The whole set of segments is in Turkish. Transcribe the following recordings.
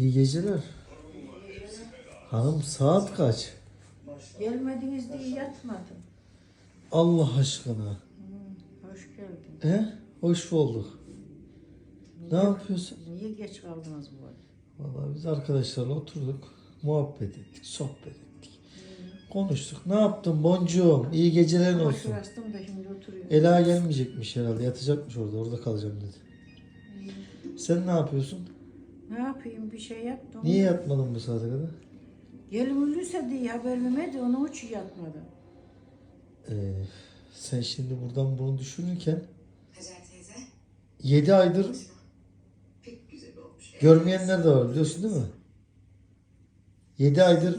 İyi geceler. Hanım saat kaç? Gelmediniz diye yatmadım. Allah aşkına. Hoş geldin. He? Hoş bulduk. Ne yapıyorsun? Niye geç kaldınız bu arada? Vallahi biz arkadaşlarla oturduk. Muhabbet ettik, sohbet ettik. Konuştuk. Ne yaptın boncuğum? İyi geceler olsun. şurastım da şimdi oturuyorum. Ela gelmeyecekmiş herhalde. Yatacakmış orada. Orada kalacağım dedi. Sen ne yapıyorsun? Ne yapayım bir şey yaptım. Niye yatmadın bu saate kadar? Gelin ölürse diye haber vermedi onun için yatmadım. Ee, sen şimdi buradan bunu düşünürken Hacer teyze 7 aydır pek güzel olmuş. görmeyenler de var biliyorsun değil mi? 7 aydır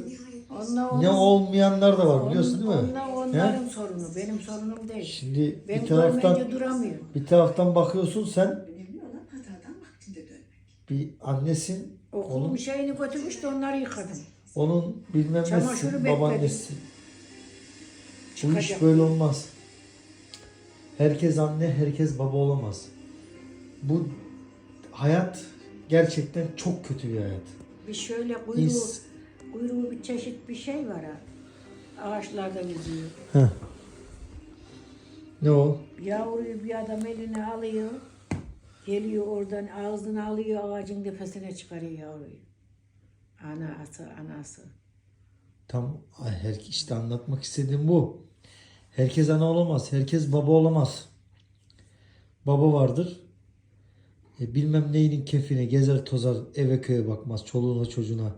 Onunla ne olmayanlar da var biliyorsun değil mi? Onların sorunu. Benim sorunum değil. Şimdi Ben bir taraftan görmeyince duramıyorum. bir taraftan bakıyorsun sen bir annesin Okulun onun şeyini götürmüş de onları yıkadım. onun bilmem nesi babaannesi. Bu iş böyle olmaz. Herkes anne, herkes baba olamaz. Bu hayat gerçekten çok kötü bir hayat. Bir şöyle kuyruğu, İns- kuyruğu bir çeşit bir şey var ha. Ağaçlarda yüzüyor. Heh. Ne o? Yavruyu bir adam eline alıyor. Geliyor oradan ağzını alıyor ağacın tepesine çıkarıyor yavruyu. Anası, anası. Tam her işte anlatmak istediğim bu. Herkes ana olamaz, herkes baba olamaz. Baba vardır. E, bilmem neyinin kefine gezer tozar eve köye bakmaz. Çoluğuna çocuğuna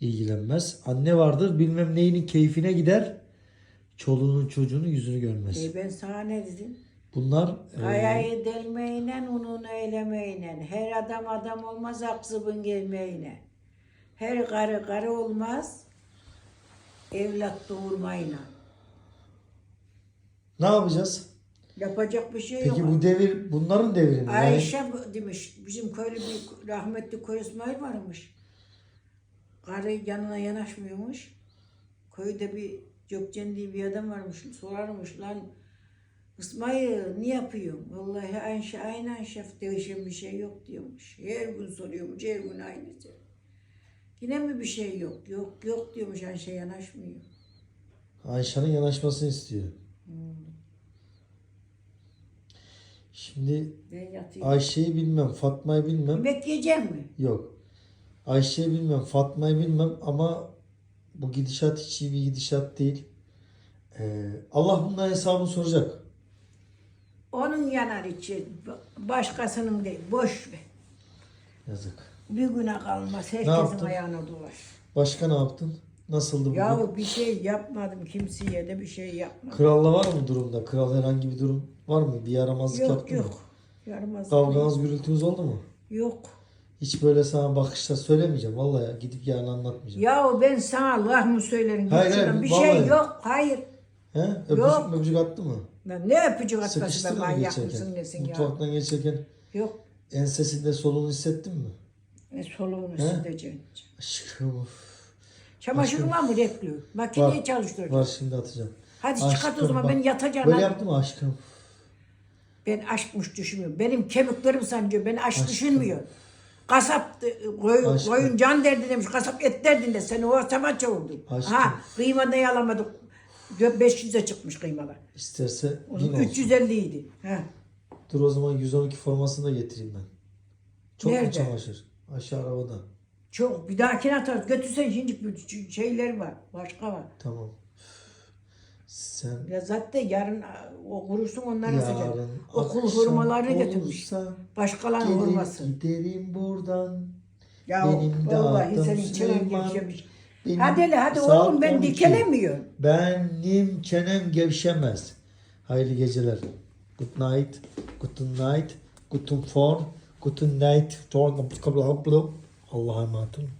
ilgilenmez. Anne vardır bilmem neyinin keyfine gider. Çoluğunun çocuğunun yüzünü görmez. E ben sana ne dedim? Bunlar e, Ayağı delmeyle, ununu eylemeyle. Her adam adam olmaz, aksıbın gelmeyle. Her karı karı olmaz, evlat doğurmayla. ne yapacağız? Yapacak bir şey Peki yok. bu devir bunların devri mi? Yani Ayşe bu- demiş, bizim köylü bir rahmetli köy İsmail varmış. Karı yanına yanaşmıyormuş. Köyde bir Gökçen diye bir adam varmış. Sorarmış lan İsmail ne yapıyorsun? Vallahi aynı Ayşe değişen bir şey yok diyormuş. Her gün soruyormuş, her gün aynısı. Yine mi bir şey yok? Yok yok diyormuş Ayşe yanaşmıyor. Ayşe'nin yanaşmasını istiyor. Şimdi. Ayşe'yi bilmem, Fatma'yı bilmem. Yemek yiyecek mi? Yok. Ayşe'yi bilmem, Fatma'yı bilmem ama bu gidişat hiç iyi bir gidişat değil. Ee, Allah bundan hesabını soracak. Onun yanar içi, başkasının değil. Boş ver. Yazık. Bir güne kalmaz. yaptın? Herkesin ayağına dolaş. Başka ne yaptın? Nasıldı bugün? Yahu bir şey yapmadım kimseye de bir şey yapmadım. Kralla var mı durumda? Kral herhangi bir durum var mı? Bir yaramazlık Yok yaptı mı? yok. Yaramaz. Kavganız gürültünüz oldu mu? Yok. Hiç böyle sana bakışta söylemeyeceğim. Vallahi ya, gidip yarın anlatmayacağım. Yahu ben sana Allah mı söylerim? Hayır, hayır, bir vallahi. şey yok. Hayır. He? Öpücük Yok. möpücük attı mı? Lan ne öpücük atması be Sıkıştın mı manyak mısın geçerken? nesin ya? Mutfaktan geçerken Yok. ensesinde soluğunu hissettin mi? Ne soluğunu He? sileceğim. Aşkım of. Çamaşırın var mı rekli? Makineyi Var. çalıştıracağım. Var şimdi atacağım. Hadi çıkart o Aşkım zaman bak, ben yatacağım. Böyle yaptı mı aşkım? Ben aşkmış düşünmüyorum. Benim kemiklerim sancıyor. Ben aşk düşünmüyor. Kasap e, koyun, Aşkım. koyun can derdi demiş. Kasap et derdinde. Seni o sabah çavurdu. Aşkım. Ha kıyma da yalamadık. 500'e çıkmış kıymalar. İsterse olsun. 350 idi. Ha. Dur o zaman 112 formasını da getireyim ben. Çok Nerede? mu çamaşır? Aşağı arabada. Çok bir dahakine atarız. Götürsen şimdi bir şeyler var. Başka var. Tamam. Sen Ya zaten yarın o kurursun onları asacak. yarın Okul akşam hurmalarını getirmiş. olursa Başkalarının gelir hurması. giderim buradan. Ya Benim de vallahi adım senin çenen Süleyman. gevşemiş. Benim Hadi hele hadi saat oğlum ben 12. dikelemiyorum. Benim çenem gevşemez. Hayırlı geceler. Good night. Good night. Guten Form. Guten night. Allah'a emanet olun.